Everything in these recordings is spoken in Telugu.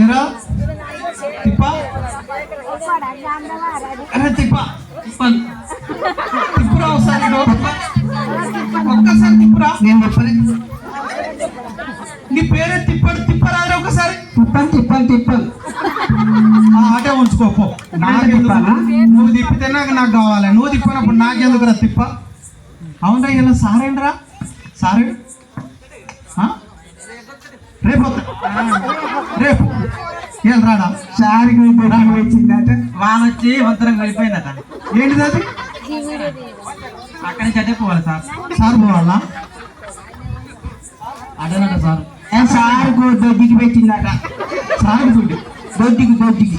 ఏరా? తిప్ప? అరే తిప్ప. తిప్ప. తిప్పురా ఒకసారి. ఒక్కసారి తిప్పురా. నేను చెప్పలే నీ పేరే తిప్పడు తిప్పరాదు ఒకసారి. తిప్పని తిప్పని తిప్పని. ఆ ఆటే ఉంచుకోపో నాకెందుకు? తిప్పాలా? నువ్వు తిప్పితే నాకు నాకు కావాలి? నువ్వు తిప్పినప్పుడు నాకెందుకు రా తిప్ప? అవునరా ఇలా సారేంట్రా? సారే? ఆ? రేపు. రేపు. ఏం రాడా? సారికి వచ్చిందట వాన వచ్చి వంతరం వెళ్ళిపోయిందట ఏంటిది అది? అక్కడి నుంచి అటే పోవాలి సార్. సార్ పోవాలా? అదేనట సార్. ఏ సారుకు దొడ్డికి పెట్టిందట. సార్ దొడ్డికి దొడ్డికి.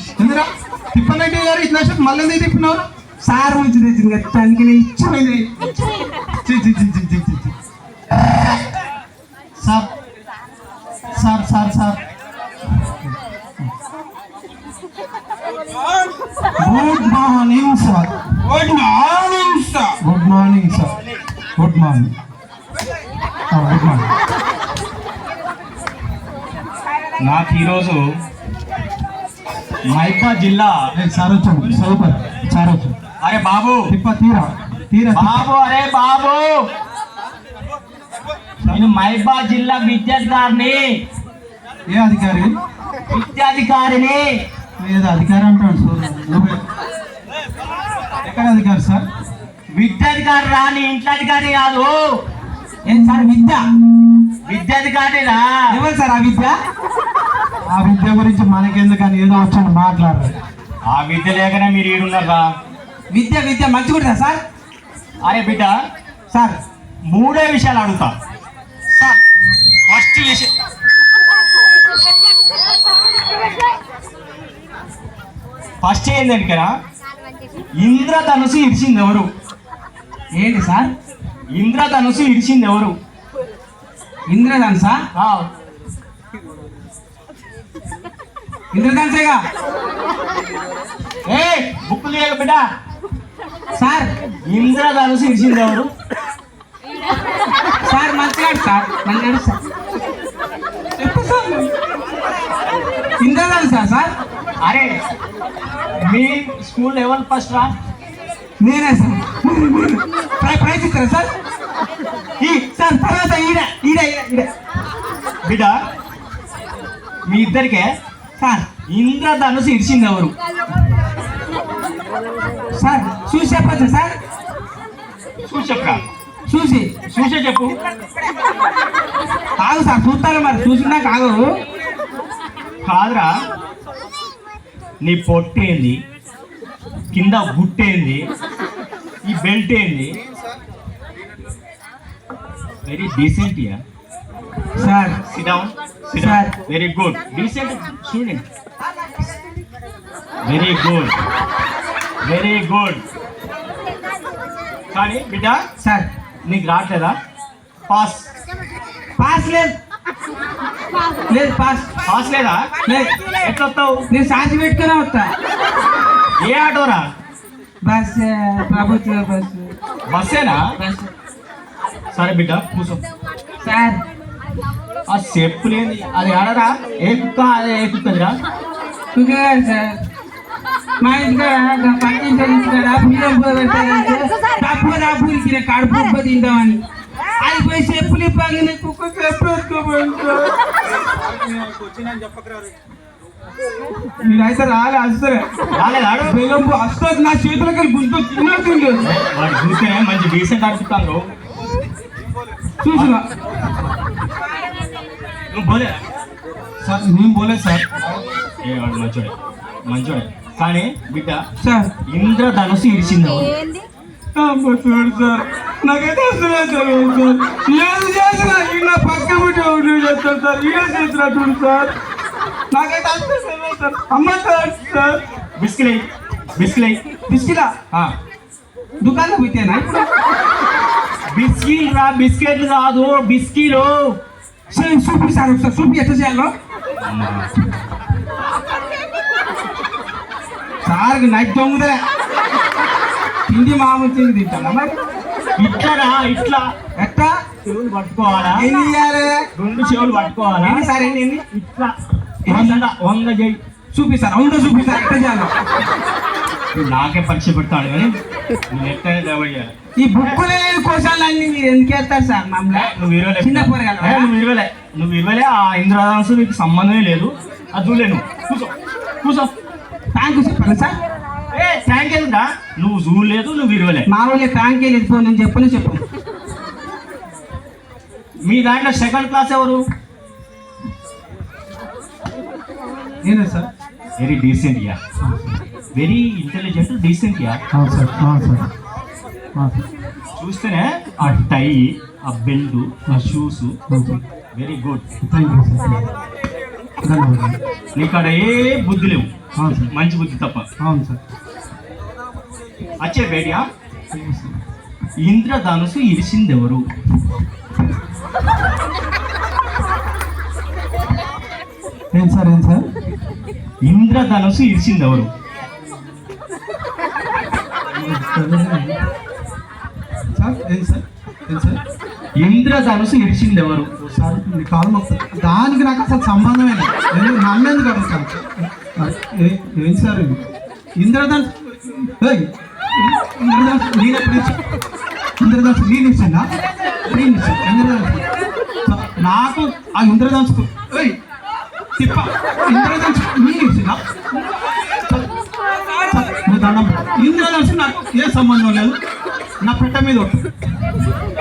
తిప్పనంటే గారు ఇట్లా చెప్పి మళ్ళీ ఎందుకు తిప్పినారు సారు నుంచి తెచ్చింది కదా తనకి ఇచ్చింది చి, చి, చి, చి, చి, చి, చి. Sir sir sir sir good morning sir good morning sir good morning sir good morning good morning నాకు ఈరోజు మైపా జిల్లా. సార్ వచ్చాడు సూపర్ సార్ వచ్చాడు అరే బాబు. తిప్ప తీరా తీరా బాబు అరే బాబు. నేను మైబా జిల్లా విద్యాధికారిని. ఏ అధికారి? విద్యాధికారిని. ఏదో అధికారి అంటాడు నువ్వే. ఎక్కడ అధికారి సార్? విద్యాధికారి రా నీ ఇంట్లో అధికారి కాదు. ఏం సార్ విద్య? విద్యాధికారి రా ఎవరు సార్ ఆ విద్య? ఆ విద్య గురించి మనకెందుకని ఏదో వచ్చాను మాట్లాడరు. ఆ విద్య లేకనే మీరు ఈడున్నారా విద్య విద్య మంచిగా ఉంటుందా సార్? అరే బిడ్డ సార్. మూడే విషయాలు అడుగుతా. సార్. ఫస్ట్ విషయం ఫస్ట్ ఏంటంటే ఇంద్రధనుసు ఇరిచింది ఎవరు? ఏంటి సార్? ఇంద్రధనుసు ఇరిచింది ఎవరు? ఇంద్రధనుస? ఆ, ఇంద్రధనుసేగా ఏ బుక్ తీయక బిడ్డ. సార్ ఇంద్రధనుసు ఇరిచింది ఎవరు? సార్ మంచిగా సార్ మంచిగా సార్. చెప్పు సార్? ఇంద్రధనుసా సార్? అరే మీ స్కూల్ ఎవరు ఫస్ట్ రా. నేనే సార్. ప్రై- ప్రైజ్ ఇస్తారా సార్? ఈ సార్ తర్వాత ఈడ ఈడ ఈడ. బిడ్డ మీ ఇద్దరికే సార్ ఇంద్రధనుసు ఇరిచింది ఎవరు? సార్ చూసి చెప్పచ్చు సార్. చూసి చెప్పరా? చూసి. చూసే చెప్పు. ఆగు సార్ చూస్తాను మరి చూసినాక ఆగు కాదురా. నీ పొట్టేంది కింద గుట్టేంది ఈ బెల్ట్ ఏంది? Very decent ya sir. Sit down sit Sir. Very good decent student very good very good కానీ బిడ్డ? సార్. నీకు రావట్లేదా? పాస్ పాస్ లేదు. లేదు పాస్ పాస్ లేదా? లేదు. ఎట్లా వస్తావు నేను సాక్షి పెట్టుకునే వస్తా. ఏ ఆటోరా? బస్ ప్రభుత్వ బస్. బస్సేనా? బస్. సరే బిడ్డ కూర్చో. సార్. ఆ చెప్పు లేని అది ఆడరా? ఏ కుక్క? అదే ఏ కుక్కదిరా కుగారు సార్. మా ఇంటికాడ పక్కింటి ఇంటికాడ తప్పు రాపూరికి కడుపు ఉబ్బ తిందామని అది పోయి చెప్పులు పగిన కుక్క చెప్పు మీరైతే రాలే వస్తారు రాలేదు ఆడు బెల్లం వస్తుంది నా చేతులకి గుంటు మంచి డీసెంట్ అనిపిస్తాను చూసిన నువ్వు పోలే సార్ నేను పోలేదు సార్. ఏ వాడు మంచోడే. మంచోడే. కానీ బిడ్డ సార్. ఇంద్రధనుసు ఇరిచింది. చూడు సార్ నాకైతే అసలే సార్ ఏది చేసినా ఇలా పక్క ఉండి చేస్తాను సార్. ఏ చేసినా చూడు సార్. నాకైతే అసలు సార్. అమ్మ సార్ సార్. బిస్కిలై బిస్కిలై బిస్కిలా ఆ. దుకాణం బిస్కిల్ రా బిస్కెట్లు కాదు బిస్కీలు చూపి సార్ ఒకసారి చూపి ఎట్లా చేయాలో సార్ నైట్ దొంగదే తిండి మామూలు తిండి మరి ఇట్లా ఇట్లా. ఎట్టా? చెవులు పట్టుకోవాలా? ఎన్ని రెండు చెవులు పట్టుకోవాలా? ఎన్ని సార్ ఎన్ని ఎన్ని? ఇట్లా. వంద వంద చేయి చూపిస్తారు అవును చూపిస్తారు ఎట్ట చేయాలి? నాకే పరీక్ష పెడతాడు కానీ నేను దెబ్బయ్యాలి ఈ బుక్కులు లేని కోశాలు అన్ని మీరు ఎందుకు వేస్తారు సార్ మమ్మల్ని? నువ్వు ఇరవలే చిన్న. ఏ, నువ్వు ఇరవలే నువ్వు ఇరవలే ఆ ఇంద్రధనస్సు నీకు సంబంధమే లేదు. అది చూడలే నువ్వు. కూర్చో. కూర్చో. థ్యాంక్ యూ చెప్పండి సార్. ఏ థ్యాంక్ ఎందుకురా నువ్వు చూడలేదు నువ్వు ఇరవలే మా వాళ్ళే థ్యాంక్ యూ పో, నేను చెప్పను చెప్పు మీ దాంట్లో సెకండ్ క్లాస్ ఎవరు? నేనే sir very decent ya very intelligent decent ya అవును సార్ అవును చూస్తేనే ఆ టై ఆ బెల్ట్ ఆ shoes. Very good thank you sir. ధన్యవాదాలు. నీకు అక్కడ ఏ బుద్ధి లేవు. మంచి బుద్ధి తప్ప. అవును సార్. అచ్చే బేటియా ఇంద్రధనుసు ఇరిసిందెవరు? ఏం సార్ ఏం సార్? ఇంద్రధనుసు ఇరిసిందెవరు? సార్ ఏం సార్? ఏం సార్? మీ కాలు మొక్కుతా దానికి నాకు అసలు సంబంధమే లేదు. నమ్మేందుకు అడుగుతాను? ఏం సార్ ఇంద్రధనుసు ఇంద్రధనుసు నేను ఎప్పుడు ఇచ్చా ఇంద్రధనుష్ నేను ఇచ్చిందా? నేను ఇచ్చాను. ఇంద్రధనుసు నాకు ఆ ఇంద్రధనుసు తిప్ప. ఇంద్రధనుసు దండం పెట్టు. ఇంద్రధనుష్ నాకు ఏ సంబంధం లేదు. నా పెట్ట మీద.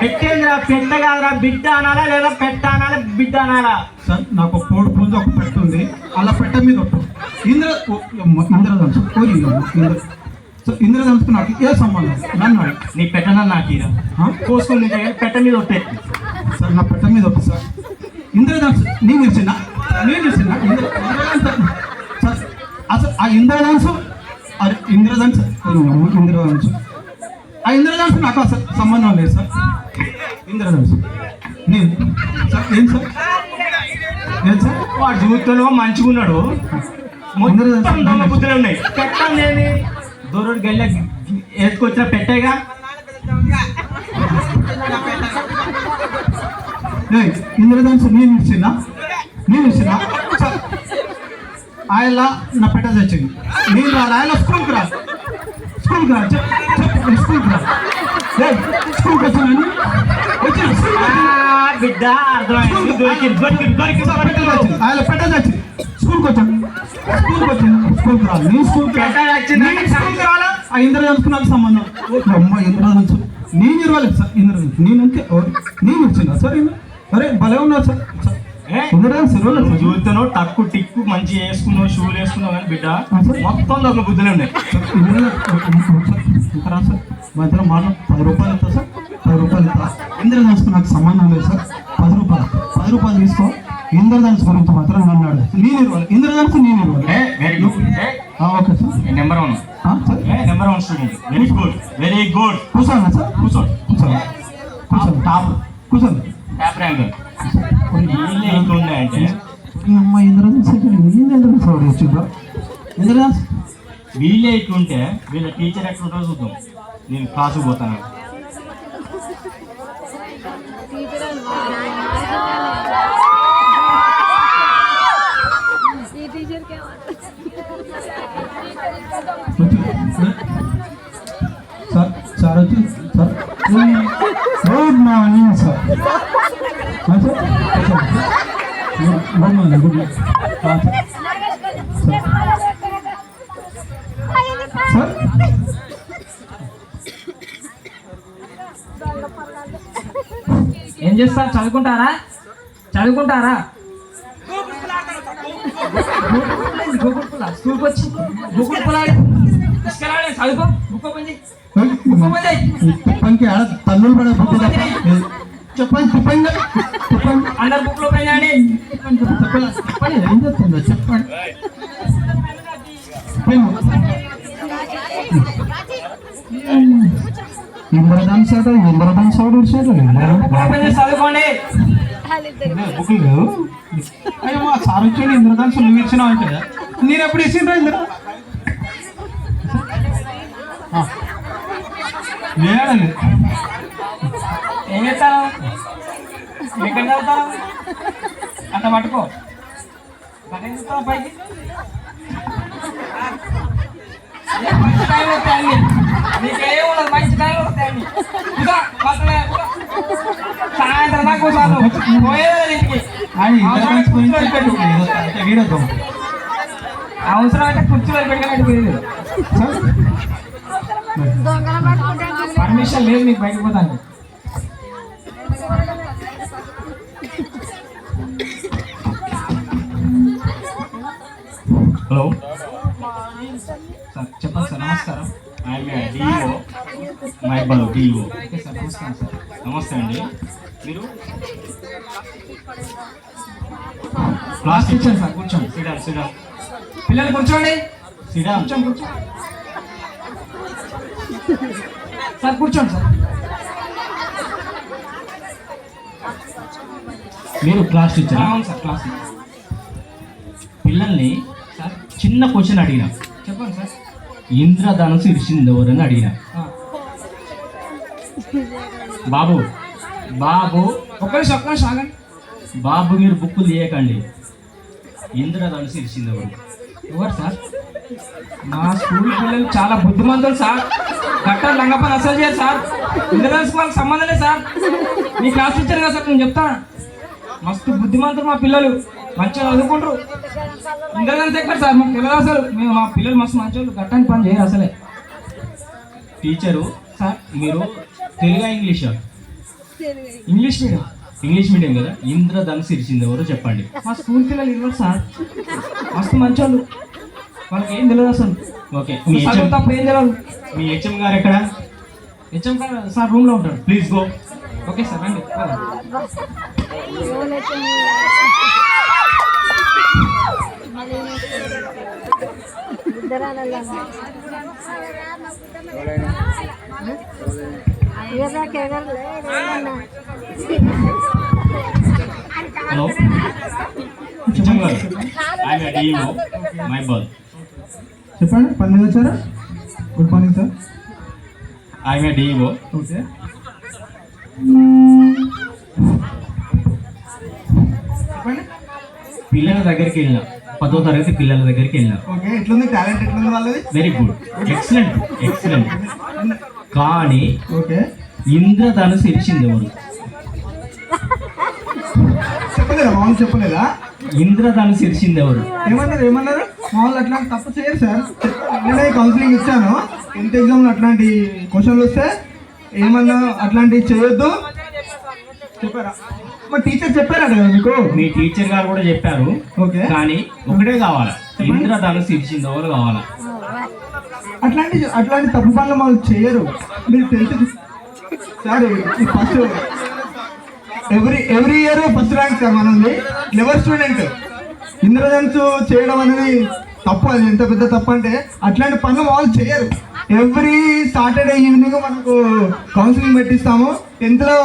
పెట్టేంద్రా పెట్ట కాదురా బిడ్డ అనాలా లేదా పెట్ట అనాలా బిడ్డ అనాలా? సార్ నాకు ఒక కోడి పుంజు ఒక పెట్ట ఉంది. అలా పెట్ట మీద ఒట్టు. ఇంద్ర ఇంద్రధనుసు అమ్మ, ఇంద్ర సో ఇంద్రధనుసుకు నాకు ఏ సంబంధం నన్ను. నీ పెట్టన నాకీరా. ఆ? కోసుకొని పెట్ట మీద ఒట్టే. సార్ నా పెట్ట మీద ఒట్టు సార్. ఇంద్రధనుసు నేను ఇచ్చిన. నేను ఇచ్చిన. ఇంద్ర అసలు ఆ ఇంద్రధనుసు అమ్మ, ఇంద్రధనుసు ఆ ఇంద్రధనుసు నాకు అసలు సంబంధం లేదు సార్. ఇంద్రధనుసు నేను సార్ ఏం సార్? ఏం సార్? వాడు జీవితంలో మంచిగా ఉన్నాడు. మొత్తం దొంగ బుద్ధులు ఉన్నాయి. పెట్టండి దూరుడు గెల్ల వేసుకొచ్చిన పెట్టేగా? ఏయ్, ఇంద్రధనుసు నేను ఇచ్చిన? నేను ఇచ్చిన? సార్ ఆయన నా పెట్ట తెచ్చింది. నేను రా ఆయన స్కూల్కి రా. స్కూల్కి రా. చెప్ చెప్పు స్కూల్కి రా. స్కూల్కి వచ్చిన వచ్చిన. బిడ్డ అర్థమైంది. ఆయన పెట్ట తెచ్చింది. స్కూల్కి వచ్చాను స్కూల్కి వచ్చింది స్కూల్కి రా. నేను స్కూల్కి. నేను స్కూల్కి రావాలా? ఆ నాకు సంబంధం. అమ్మ ఇంద్రధనుసు నేను ఇవ్వలేదు సార్. ఇంద్రధనుసు నేను అంతే. ఓ, నేను ఇచ్చిన సార్. అరే భలే ఉన్నారు సార్ జీవితంలో టక్కు టిక్కు మంచి వేసుకున్నావు షూలు వేసుకున్నావు కానీ బిడ్డ. మొత్తం దొంగ బుద్ధులు ఉన్నాయి మధ్యలో పది రూపాయలు ఇస్తా సార్ పది రూపాయలు ఇస్తా. ఇంద్రధనుసుకు నాకు సంబంధం లేదు సార్. పది రూపాయలు పది రూపాయలు తీసుకో. ఇంద్రధనుసు గురించి మాత్రం నన్ను అడుగు. నేను ఇవ్వాలి ఇంద్రధనుసు నేను ఇవ్వాలి okay sir. Number one number one student very good very good కూర్చోండి సార్. కూర్చోండి. కూర్చోండి. కూర్చోండి టాప్ కూర్చోండి. అమ్మ ఇంద్రదాస్ ఇంద్రదాస్ ఫోర్ ఇచ్చిందో ఇంద్రదాస్ వీళ్ళే ఇట్లుంటే వీళ్ళ టీచర్ ఎట్లుంటారో చూద్దాం. నేను క్లాసు పోతాను. సార్ సార్ వచ్చి సార్. Good morning sir. ఏం చేస్తారు చదువుకుంటారా? చదువుకుంటారా? గూగుల్ పుల్ల స్కూల్కి వచ్చి గూగుల్ పుల్లాడి తీసుకెళ్ళాలి చదువుకో బుక్ ఓపెన్ చేయి బుక్ ఓపెన్ పడే చెప్పండి తిప్పండి చెప్పండి. అందరు బుక్ ఓపెన్ చేయండి చెప్పండి చెప్పండి. చెప్పండి ఏం చెప్తుందో చెప్పండి. సార్ సార్ బుక్ ఓపెన్ చేసి చదువుకోండి. బుక్ లేవు. అయ్యో మా సార్ వచ్చాడు ఇంద్రధనుష్ నువ్వు ఇచ్చినావు అంటే. నేను ఎప్పుడు ఇచ్చిండ్రా ఇంద్ర? ఆ. ఏడాది ఏం చేస్తాను ఎక్కడ చదువుతాను అంత పట్టుకో అదేం చూస్తావు పైకి ఏ మంచి టైం వస్తాయండి నీకేం ఉండదు మంచి టైం వస్తాయండి సాయంత్రం దాకా కూర్చోను అవసరం అయితే కుర్చీలో పెట్టుకున్నట్టు పర్మిషన్ లేదు నీకు బయటకు పోతాను హలో. సార్ చెప్పండి సార్ నమస్కారం. ఐఎమ్ డిఓ మైబాల్ డిఓ ఓకే సార్ నమస్కారం సార్ నమస్తే అండి. మీరు? క్లాస్ టీచర్ సార్ కూర్చోండి. సిడాన్ సిడాన్ పిల్లలు కూర్చోండి. సిడాన్ కూర్చోండి కూర్చోండి. సార్ కూర్చోండి సార్. మీరు క్లాస్ టీచర్? అవును సార్ క్లాస్ పిల్లల్ని చిన్న క్వశ్చన్ అడిగిన. చెప్పండి సార్. ఇంద్రధనుసు ఇరిచింది ఎవరని అడిగిన. బాబు బాబు. ఒక్క నిమిషం ఒక్క నిమిషం ఆగండి. బాబు మీరు బుక్కులు తీయకండి. ఇంద్రధనుసు ఇరిచింది ఎవరు ఎవరు సార్? మా స్కూల్ పిల్లలు చాలా బుద్ధిమంతులు సార్. గట్ట లంగపని అసలు చేయరు సార్. ఇంద్రధనుసు వాళ్ళకి సంబంధం లేదు సార్. మీ క్లాస్ టీచర్ కదా సార్ నేను చెప్తాను? మస్తు బుద్ధిమంతులు మా పిల్లలు. మంచిగా చదువుకుంటారు. ఇంద్రధనుసు ఎక్కడ సార్ మాకు తెలియదు అసలు. మేము మా పిల్లలు మస్తు మంచోళ్ళు గట్టని పని చేయరు అసలే. Teacher sir. మీరు Telugu ఇంగ్లీషా? English medium. English medium కదా? ఇంద్రధనుసు ఇరిచింది ఎవరో చెప్పండి. మా స్కూల్ పిల్లలు ఇవ్వరు సార్. మస్తు మంచోళ్ళు. వాళ్ళకి ఏం తెలియదు అసలు. ఓకే మీ హెచ్ఎం తప్ప ఏం తెలియదు. మీ హెచ్ఎం గారు ఎక్కడ? హెచ్ఎం గారు సార్ రూమ్లో ఉంటాడు ప్లీజ్ గో. ఓకే సార్ రండి పోదాం. హలో హెచ్ఎం గారు ఐఎమ్ డిఓ మై బాల్ చెప్పండి పని మీద వచ్చారా good morning sir I'm DO okay చెప్పండి పిల్లల దగ్గరికి వెళ్ళిన. పదో తరగతి పిల్లల దగ్గరికి వెళ్ళిన. ఓకే ఎట్లుంది? టాలెంట్ ఎట్లుంది వాళ్ళది? వెరీ గుడ్ ఎక్సలెంట్ ఎక్సలెంట్ కానీ ఓకే. ఇంద్రధనుసు ఇరిచింది ఎవరు? చెప్పలేదా? మామూలు చెప్పలేదా? ఇంద్రధనుసు ఇరిచింది ఎవరు? ఏమన్నారు? ఏమన్నారు? మామూలు అట్లాంటి తప్పు చేయరు సార్. నేనే కౌన్సిలింగ్ ఇచ్చాను. టెన్త్ ఎగ్జామ్లో అట్లాంటి క్వశ్చన్లు వస్తే ఏమన్నా అట్లాంటివి చేయొద్దు? చెప్పారా? మా టీచర్ చెప్పారా కదా మీకు? మీ టీచర్ గారు కూడా చెప్పారు. ఓకే. కానీ ఒకటే కావాలా. ఇంద్రధనుసు ఇరిచింది ఎవరు కావాలా? అట్లాంటి అట్లాంటి తప్పు పనులు వాళ్ళు చేయరు. మీరు tenth sir first every every year first rank sir మనది. క్లెవర్ స్టూడెంట్ ఇంద్రధనుసు చేయడం అనేది తప్పు అది ఎంత పెద్ద తప్పు అంటే అట్లాంటి పనులు వాళ్ళు చేయరు. ఎవ్రీ సాటర్డే ఈవినింగ్ మనకు కౌన్సిలింగ్ పెట్టిస్తాము. టెన్త్లో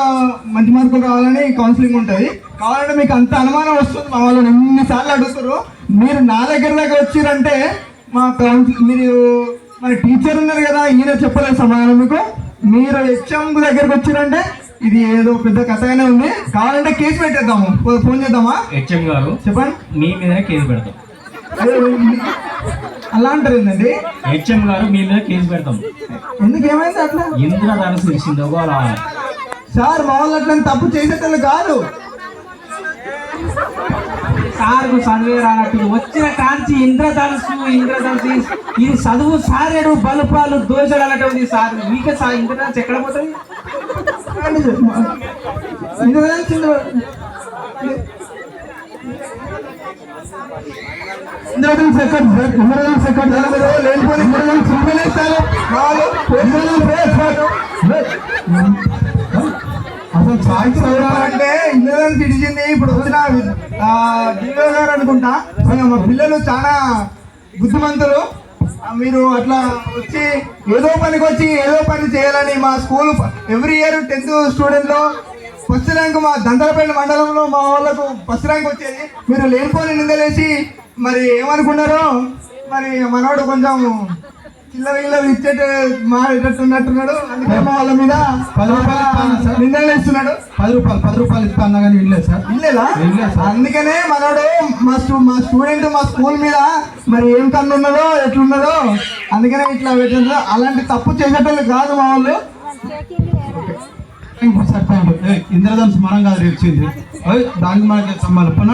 మంచి మార్కులు రావాలని కౌన్సిలింగ్ ఉంటుంది. కావాలంటే మీకు అంత అనుమానం వస్తుంది. మా వాళ్ళని ఎన్నిసార్లు అడుగుతారు. మీరు నా దగ్గర దగ్గర వచ్చిరంటే మా కౌన్సిల్ మీరు మన టీచర్ ఉన్నారు కదా ఈయన చెప్పలేదు సమాధానం మీకు. మీరు హెచ్ఎం దగ్గరకు వచ్చిరంటే ఇది ఏదో పెద్ద కథగానే ఉంది. కావాలంటే కేసు పెట్టేద్దాము. ఫోన్ చేద్దామా? హెచ్ఎం గారు చెప్పండి. మీ మీదనే కేసు పెడతాం. అలా అంటారు ఏంటండి హెచ్ఎం గారు మీ మీద కేసు పెడతాం. ఎందుకు ఏమైంది అట్లా ఇంద్రధనుసు ఇరిచింది ఎవరు రావాలి సార్ మా వాళ్ళు అట్లా తప్పు చేసేటోళ్ళు కాదు. సార్కు చదివే రానట్టు. వచ్చిన కాంచి ఇంద్రధనుసు ఇంద్రధనుసు ఇది చదువు సారేడు బలుపాలు దోషాలు అన్నట్టు సార్. మీకే సార్ ఇంద్రధనుసు ఎక్కడ పోతుంది ఇంద్రధనుసు ఇంద్ర- సెకండ్ ఎక్కడ సెకండ్ ఇంద్రధనుసు ఎక్కడ సార్ మీరు వాళ్ళు అసలు సాక్షి చదవాలంటే తిరిగింది ఇప్పుడు వచ్చిన డిఓ గారు అనుకుంటా మా పిల్లలు చాలా బుద్ధిమంతులు మీరు అట్లా వచ్చి ఏదో పనికి వచ్చి ఏదో పని చేయాలని మా స్కూల్ ఎవ్రీ ఇయర్ టెన్త్ స్టూడెంట్లో ఫస్ట్ ర్యాంక్ మా దంతలపల్లి మండలంలో మా వాళ్ళకు ఫస్ట్ ర్యాంక్ వచ్చేది మీరు లేనిపోని నిందలేసి మరి ఏమనుకున్నారో? మరి మనోడు కొంచెం చిల్లర గిల్లర ఇచ్చేట మాట్లాడుతున్నట్టున్నాడు అందుకే మా వాళ్ళ మీద పది రూపాయలు. నిందలు ఇస్తున్నాడు పది రూపాయలు పది రూపాయలు ఇస్తా అన్నా కానీ ఇల్లే సార్. ఇల్లేదా. అందుకనే మనోడు మా మా స్టూడెంట్ మా స్కూల్ మీద మరి ఏం కన్ను ఉన్నదో ఎట్లున్నదో అందుకనే ఇట్లా పెట్టారు అలాంటి తప్పు చేసేటోళ్ళు కాదు మా వాళ్ళు. Thank you sir thank you ఇంద్రధనుసు ఇచ్చింది ఓయ్, దానికి మనకి సంబంధం